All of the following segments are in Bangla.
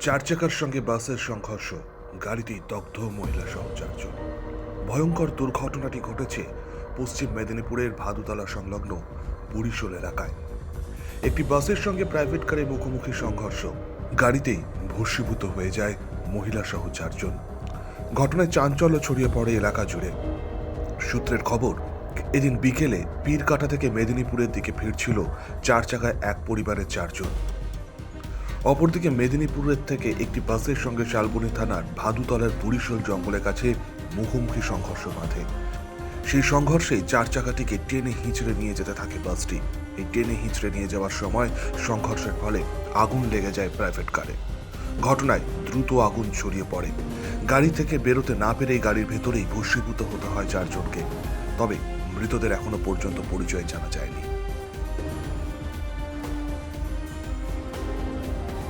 চার চাকার সঙ্গে বাসের সংঘর্ষ গাড়িতেই দগ্ধ মহিলা সহ চারজন ভয়ঙ্কর দুর্ঘটনাটি ঘটেছে পশ্চিম মেদিনীপুরের ভাদুতলা সংলগ্ন বুড়িশোল এলাকায়। একটি বাসের সঙ্গে প্রাইভেট কারের মুখোমুখি সংঘর্ষ গাড়িতেই ভস্মীভূত হয়ে যায় মহিলা সহ চারজন ঘটনায় চাঞ্চল্য ছড়িয়ে পড়ে এলাকা জুড়ে। সূত্রের খবর এদিন বিকেলে পীরকাটা থেকে মেদিনীপুরের দিকে ফিরছিল চার চাকায় এক পরিবারের চারজন। অপরদিকে মেদিনীপুরের থেকে একটি বাসের সঙ্গে শালবনী থানার ভাদুতলার বুড়িশোল জঙ্গলের কাছে মুখোমুখি সংঘর্ষ বাঁধে। সেই সংঘর্ষে চার চাকাটিকে টেনে হিঁচড়ে নিয়ে যেতে থাকে বাসটি। এই টেনে হিঁচড়ে নিয়ে যাওয়ার সময় সংঘর্ষের ফলে আগুন লেগে যায় প্রাইভেট কারে। ঘটনায় দ্রুত আগুন ছড়িয়ে পড়ে। গাড়ি থেকে বেরোতে না পেরেই গাড়ির ভেতরেই ভস্মীভূত হতে হয় চারজনকে। তবে মৃতদের এখনও পর্যন্ত পরিচয় জানা যায়নি।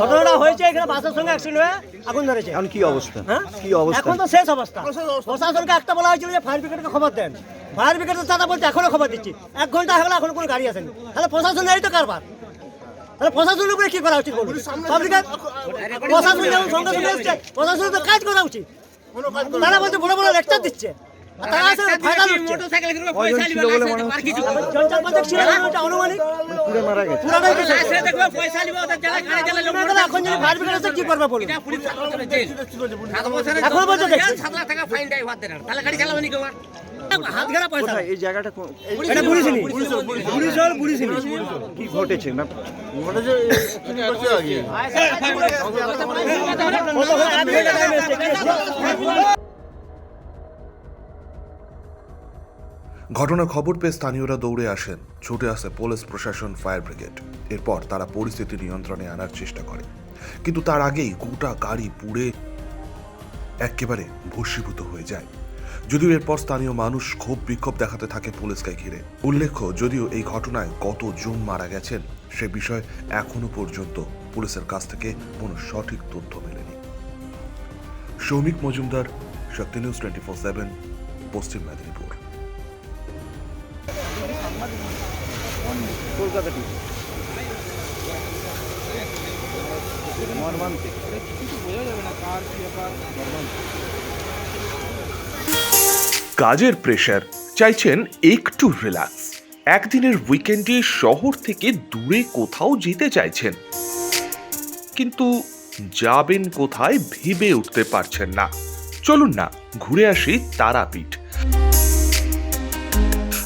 ঘটনাটা হয়েছে এখানে বাসের সঙ্গে অ্যাক্সিডেন্ট হয়ে আগুন ধরেছে। এখন কি অবস্থা? হ্যাঁ? কি অবস্থা? এখন তো শেষ অবস্থা। প্রশাসনকে একটা বলা হয়েছিল যে ফায়ার ব্রিগেডকে খবর দেন। ফায়ার ব্রিগেডের দাদা বলছে এখনও খবর দিচ্ছি। এক ঘণ্টা হয়ে গেল এখনও কোনো গাড়ি আসেনি। তাহলে প্রশাসনেরই তো কারবার। তাহলে প্রশাসনের উপরে কি করা উচিত বলুন? প্রশাসন যেমন সঙ্গে সঙ্গে এসছে প্রশাসনের তো কাজ করা উচিত। তারা বলছে বড় বড় লেকচার দিচ্ছে। না, কি করবে বলুন? এখন বলছে দেখছি। হাত ঘেরা পয়সা। কোথায়? এই জায়গাটা কো- এই- এটা বুড়িছিনি বুড়িশল বুড়িছিনি কি ঘটেছে না? ঘটনার খবর পেয়ে স্থানীয়রা দৌড়ে আসেন। ছুটে আসে পুলিশ প্রশাসন, ফায়ার ব্রিগেড। এরপর তারা পরিস্থিতি নিয়ন্ত্রণে আনার চেষ্টা করে। কিন্তু তার আগেই গোটা গাড়ি পুড়ে একেবারে ভস্মীভূত হয়ে যায়। যদিও এরপর স্থানীয় মানুষ ক্ষোভ বিক্ষোভ দেখাতে থাকে পুলিশকে ঘিরে। উল্লেখ্য, যদিও এই ঘটনায় কত জন মারা গেছেন, সে বিষয়ে এখনও পর্যন্ত পুলিশের কাছ থেকে কোনো সঠিক তথ্য মেলেনি। Soumik Majumdar Shakti news twenty four seven, Paschim Medinipur. Kolkata কাজের প্রেশার চাইছেন একটু রিল্যাক্স একদিনের উইকেন্ডে শহর থেকে দূরে কোথাও যেতে চাইছেন। কিন্তু যাবেন কোথায় ভেবে উঠতে পারছেন না। চলুন না, ঘুরে আসি তারাপীঠ।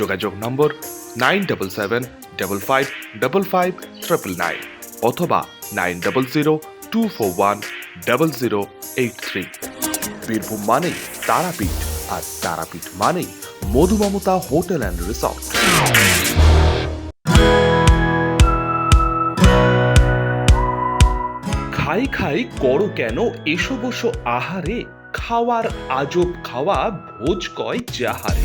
যোগাযোগ number nine double seven double five double five triple nine অথবা nine double zero two four one double zero eight three Birbhum মানেই তারাপীঠ, আর তারাপীঠ মানেই মধুমমতা হোটেল অ্যান্ড রিসর্ট। খাই খাই করো কেন, এসো বসো আহারে, খাওয়ার আজব খাওয়া, ভোজ কয় যাহারে।